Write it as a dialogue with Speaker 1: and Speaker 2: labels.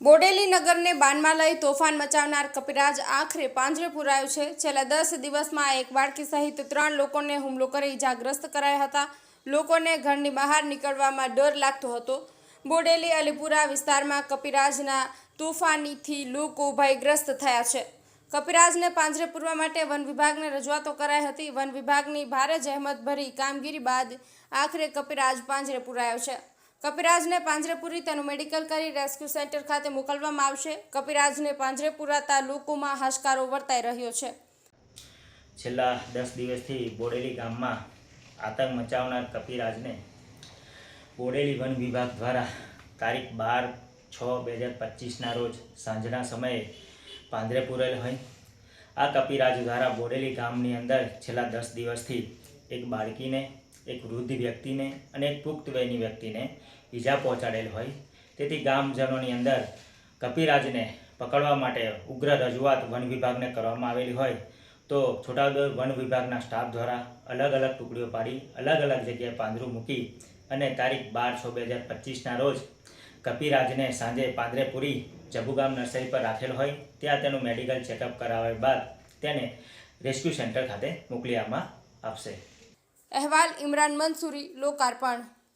Speaker 1: ભાવનગરને બાનમાં લઈ તોફાન મચાવનાર કપિરાજ આખરે પાંજરે પુરાયો છે. છેલ્લા દસ દિવસમાં એક બાળકી સહિત ત્રણ લોકોને હુમલો કરી ઇજાગ્રસ્ત કરાયા હતા. લોકોને ઘરની બહાર નીકળવામાં ડર લાગતો હતો. બોડેલી અલીપુરા વિસ્તારમાં કપિરાજના તોફાનીથી લોકો ભયગ્રસ્ત થયા છે. કપિરાજને પાંજરે પૂરવા માટે વન વિભાગને રજૂઆતો કરાઈ હતી. વન વિભાગની ભારે જહેમત ભરી કામગીરી બાદ આખરે કપિરાજ પાંજરે પુરાયો છે. કપિરાજને પાંજરે પૂરી તેનું મેડિકલ કરી રેસ્ક્યુ સેન્ટર ખાતે મોકલવામાં આવશે. કપિરાજને પાંજરે પુરાતા લોકોમાં હાશકારો વર્તાઈ રહ્યો છે.
Speaker 2: છેલ્લા દસ દિવસથી બોડેલી ગામમાં આતંક મચાવનાર કપિરાજને બોડેલી વન વિભાગ દ્વારા તારીખ બાર છ બે હજાર પચીસના રોજ સાંજના સમયે પાંદરે પૂરેલ હોય આ કપિરાજ દ્વારા બોડેલી ગામની અંદર છેલ્લા દસ દિવસથી એક બાળકીને એક વૃદ્ધ વ્યક્તિને અને એક પુખ્ત વયની વ્યક્તિને ઈજા પહોંચાડેલ હોય. તેથી ગામજનોની અંદર કપિરાજને પકડવા માટે ઉગ્ર રજૂઆત વન વિભાગને કરવામાં આવેલી હોય તો છોટાઉદેપુર વન વિભાગના સ્ટાફ દ્વારા અલગ અલગ ટુકડીઓ પાડી, અલગ અલગ જગ્યાએ પાંદરું મૂકી અને તારીખ બાર છ બે હજાર પચીસના રોજ કપિરાજને સાંજે પાંદરે પૂરી જબુગામ નર્સરી પર રાખેલ હોય. ત્યાં તેનું મેડિકલ ચેકઅપ કરાવ્યા બાદ તેને રેસ્ક્યુ સેન્ટર ખાતે મોકલી આવશે.
Speaker 1: અહેવાલ ઇમરાન મંસૂરી લોકાર્પણ